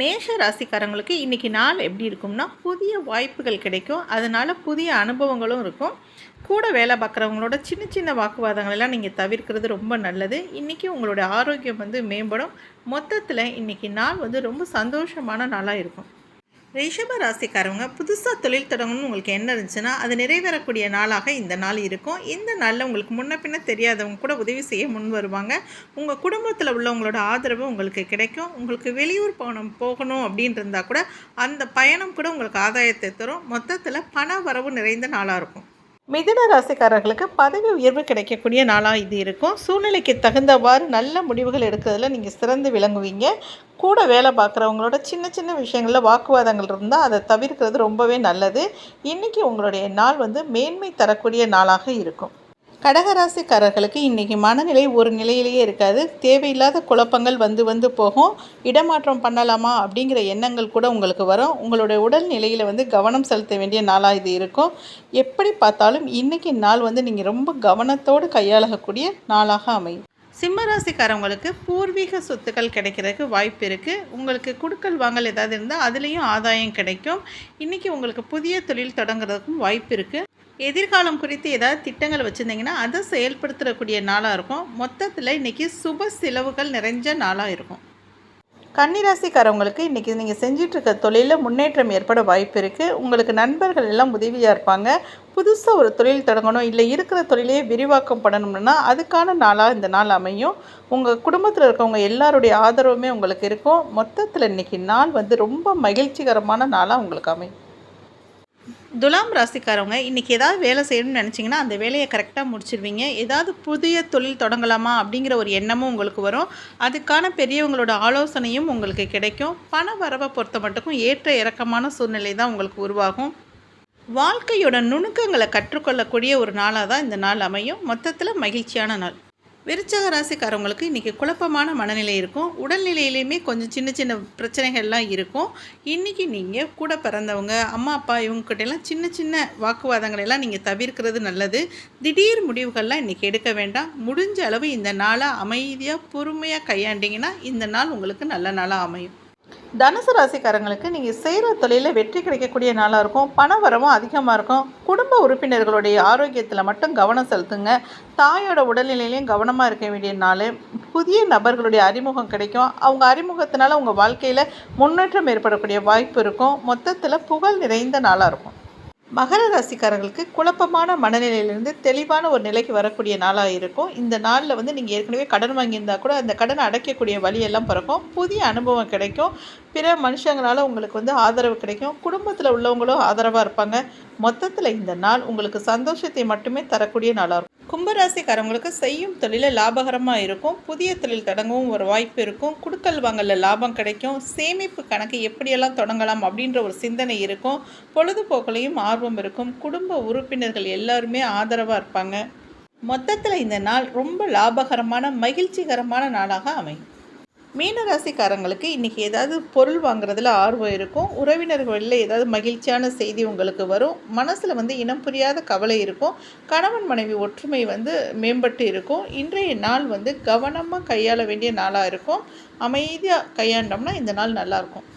மேஷ ராசிக்காரங்களுக்கு இன்றைக்கி நாள் எப்படி இருக்கும்னா புதிய வாய்ப்புகள் கிடைக்கும். அதனால் புதிய அனுபவங்களும் இருக்கும். கூட வேலை பார்க்குறவங்களோட சின்ன சின்ன வாக்குவாதங்களெல்லாம் நீங்கள் தவிர்க்கிறது ரொம்ப நல்லது. இன்றைக்கி உங்களோட ஆரோக்கியம் வந்து மேம்படும். மொத்தத்தில் இன்றைக்கி நாள் வந்து ரொம்ப சந்தோஷமான நாளாக இருக்கும். ரிஷப ராசிக்காரவங்க புதுசாக தொழில் தொடங்கணும்னு உங்களுக்கு என்ன இருந்துச்சுன்னா அது நிறைவேறக்கூடிய நாளாக இந்த நாள் இருக்கும். இந்த நாளில் உங்களுக்கு முன்ன பின்ன தெரியாதவங்க கூட உதவி செய்ய முன் வருவாங்க. உங்கள் குடும்பத்தில் உள்ளவங்களோட ஆதரவு உங்களுக்கு கிடைக்கும். உங்களுக்கு வெளியூர் போகணும் போகணும் அப்படின்னு இருந்தால் கூட அந்த பயணம் கூட உங்களுக்கு ஆதாயத்தை தரும். மொத்தத்தில் பண வரவு நிறைந்த நாளாக இருக்கும். மிதுன ராசிக்காரர்களுக்கு பதவி உயர்வு கிடைக்கக்கூடிய நாளாக இது இருக்கும். சூழ்நிலைக்கு தகுந்தவாறு நல்ல முடிவுகள் எடுக்கிறதுல நீங்கள் சிறந்து விளங்குவீங்க. கூட வேலை பார்க்குறவங்களோட சின்ன சின்ன விஷயங்களில் வாக்குவாதங்கள் இருந்தால் அதை தவிர்க்கிறது ரொம்பவே நல்லது. இன்றைக்கி உங்களுடைய நாள் வந்து மேன்மை தரக்கூடிய நாளாக இருக்கும். கடகராசிக்காரர்களுக்கு இன்றைக்கி மனநிலை ஒரு நிலையிலேயே இருக்காது. தேவையில்லாத குழப்பங்கள் வந்து வந்து போகும். இடமாற்றம் பண்ணலாமா அப்படிங்கிற எண்ணங்கள் கூட உங்களுக்கு வரும். உங்களுடைய உடல் நிலையில் வந்து கவனம் செலுத்த வேண்டிய நாளாக இது இருக்கும். எப்படி பார்த்தாலும் இன்றைக்கி நாள் வந்து நீங்கள் ரொம்ப கவனத்தோடு கையாளக்கூடிய நாளாக அமையும். சிம்மராசிக்காரவங்களுக்கு பூர்வீக சொத்துக்கள் கிடைக்கிறதுக்கு வாய்ப்பு இருக்குது உங்களுக்கு குடுக்கல் வாங்கல் ஏதாவது இருந்தால் அதுலேயும் ஆதாயம் கிடைக்கும். இன்றைக்கி உங்களுக்கு புதிய தொழில் தொடங்குறதுக்கும் வாய்ப்பு இருக்குது எதிர்காலம் குறித்து ஏதாவது திட்டங்கள் வச்சுருந்தீங்கன்னா அதை செயல்படுத்தக்கூடிய நாளாக இருக்கும். மொத்தத்தில் இன்றைக்கி சுப செலவுகள் நிறைஞ்ச நாளாக இருக்கும். கன்னிராசிக்காரவங்களுக்கு இன்றைக்கி நீங்கள் செஞ்சிட்ருக்க தொழிலில் முன்னேற்றம் ஏற்பட வாய்ப்பு இருக்குது உங்களுக்கு நண்பர்கள் எல்லாம் உதவியாக இருப்பாங்க. புதுசாக ஒரு தொழில் தொடங்கணும் இல்லை இருக்கிற தொழிலையே விரிவாக்கம் பண்ணணும்னா அதுக்கான நாளாக இந்த நாள் அமையும். உங்கள் குடும்பத்தில் இருக்கவங்க எல்லாருடைய ஆதரவுமே உங்களுக்கு இருக்கும். மொத்தத்தில் இன்றைக்கி நாள் வந்து ரொம்ப மகிழ்ச்சிகரமான நாளாக உங்களுக்கு அமையும். துலாம் ராசிக்காரவங்க இன்றைக்கி ஏதாவது வேலை செய்யணும்னு நினச்சிங்கன்னா அந்த வேலையை கரெக்டாக முடிச்சிருவீங்க. ஏதாவது புதிய தொழில் தொடங்கலாமா அப்படிங்கிற ஒரு எண்ணமும் உங்களுக்கு வரும். அதுக்கான பெரியவங்களோட ஆலோசனையும் உங்களுக்கு கிடைக்கும். பண வரவை பொறுத்த மட்டுக்கும் ஏற்ற இறக்கமான சூழ்நிலை தான் உங்களுக்கு உருவாகும். வாழ்க்கையோட நுணுக்கங்களை கற்றுக்கொள்ளக்கூடிய ஒரு நாளாக தான் இந்த நாள் அமையும். மொத்தத்தில் மகிழ்ச்சியான நாள். விருச்சக ராசிக்காரவங்களுக்கு இன்றைக்கி குழப்பமான மனநிலை இருக்கும். உடல்நிலையிலையுமே கொஞ்சம் சின்ன சின்ன பிரச்சனைகள்லாம் இருக்கும். இன்றைக்கி நீங்கள் கூட பிறந்தவங்க அம்மா அப்பா இவங்ககிட்டலாம் சின்ன சின்ன வாக்குவாதங்களெல்லாம் நீங்கள் தவிர்க்கிறது நல்லது. திடீர் முடிவுகள்லாம் இன்றைக்கி எடுக்க வேண்டாம். முடிஞ்ச அளவு இந்த நாளை அமைதியாக பொறுமையாக கையாண்டிங்கன்னா இந்த நாள் உங்களுக்கு நல்ல நாளாக அமையும். தனுசு ராசிக்காரங்களுக்கு நீங்கள் செய்கிற தொழிலில் வெற்றி கிடைக்கக்கூடிய நாளாக இருக்கும். பண வரவும் அதிகமாக இருக்கும். குடும்ப உறுப்பினர்களுடைய ஆரோக்கியத்தில் மட்டும் கவனம் செலுத்துங்க. தாயோட உடல்நிலையிலையும் கவனமாக இருக்க வேண்டிய நாள். புதிய நபர்களுடைய அறிமுகம் கிடைக்கும். அவங்க அறிமுகத்தினால உங்கள் வாழ்க்கையில் முன்னேற்றம் ஏற்படக்கூடிய வாய்ப்பு இருக்கும். மொத்தத்தில் புகழ் நிறைந்த நாளாக இருக்கும். மகர ராசிக்காரர்களுக்கு குழப்பமான மனநிலையிலிருந்து தெளிவான ஒரு நிலைக்கு வரக்கூடிய நாளாக இருக்கும். இந்த நாளில் வந்து நீங்கள் ஏற்கனவே கடன் வாங்கியிருந்தால் கூட அந்த கடனை அடைக்கக்கூடிய வழியெல்லாம் பிறக்கும். புதிய அனுபவம் கிடைக்கும். பிற மனுஷங்களால் உங்களுக்கு வந்து ஆதரவு கிடைக்கும். குடும்பத்தில் உள்ளவங்களும் ஆதரவாக இருப்பாங்க. மொத்தத்தில் இந்த நாள் உங்களுக்கு சந்தோஷத்தை மட்டுமே தரக்கூடிய நாளாக இருக்கும். கும்பராசிக்காரவங்களுக்கு செய்யும் தொழிலில் லாபகரமாக இருக்கும். புதிய தொழில் தொடங்கவும் ஒரு வாய்ப்பு இருக்கும். குடுக்கல் வாங்கல லாபம் கிடைக்கும். சேமிப்பு கணக்கு எப்படியெல்லாம் தொடங்கலாம் அப்படின்ற ஒரு சிந்தனை இருக்கும். பொழுதுபோக்குலையும் ஆர்வம் இருக்கும். குடும்ப உறுப்பினர்கள் எல்லாருமே ஆதரவாக இருப்பாங்க. மொத்தத்தில் இந்த நாள் ரொம்ப லாபகரமான மகிழ்ச்சிகரமான நாளாக அமையும். மீனராசிக்காரங்களுக்கு இன்றைக்கி ஏதாவது பொருள் வாங்குறதுல ஆர்வம் இருக்கும். உறவினர்களில் ஏதாவது மகிழ்ச்சியான செய்தி உங்களுக்கு வரும். மனசில் வந்து இனம் புரியாத கவலை இருக்கும். கணவன் மனைவி ஒற்றுமை வந்து மேம்பட்டு இருக்கும். இன்றைய நாள் வந்து கவனமாக கையாள வேண்டிய நாளாக இருக்கும். அமைதியாக கையாண்டோம்னா இந்த நாள் நல்லாயிருக்கும்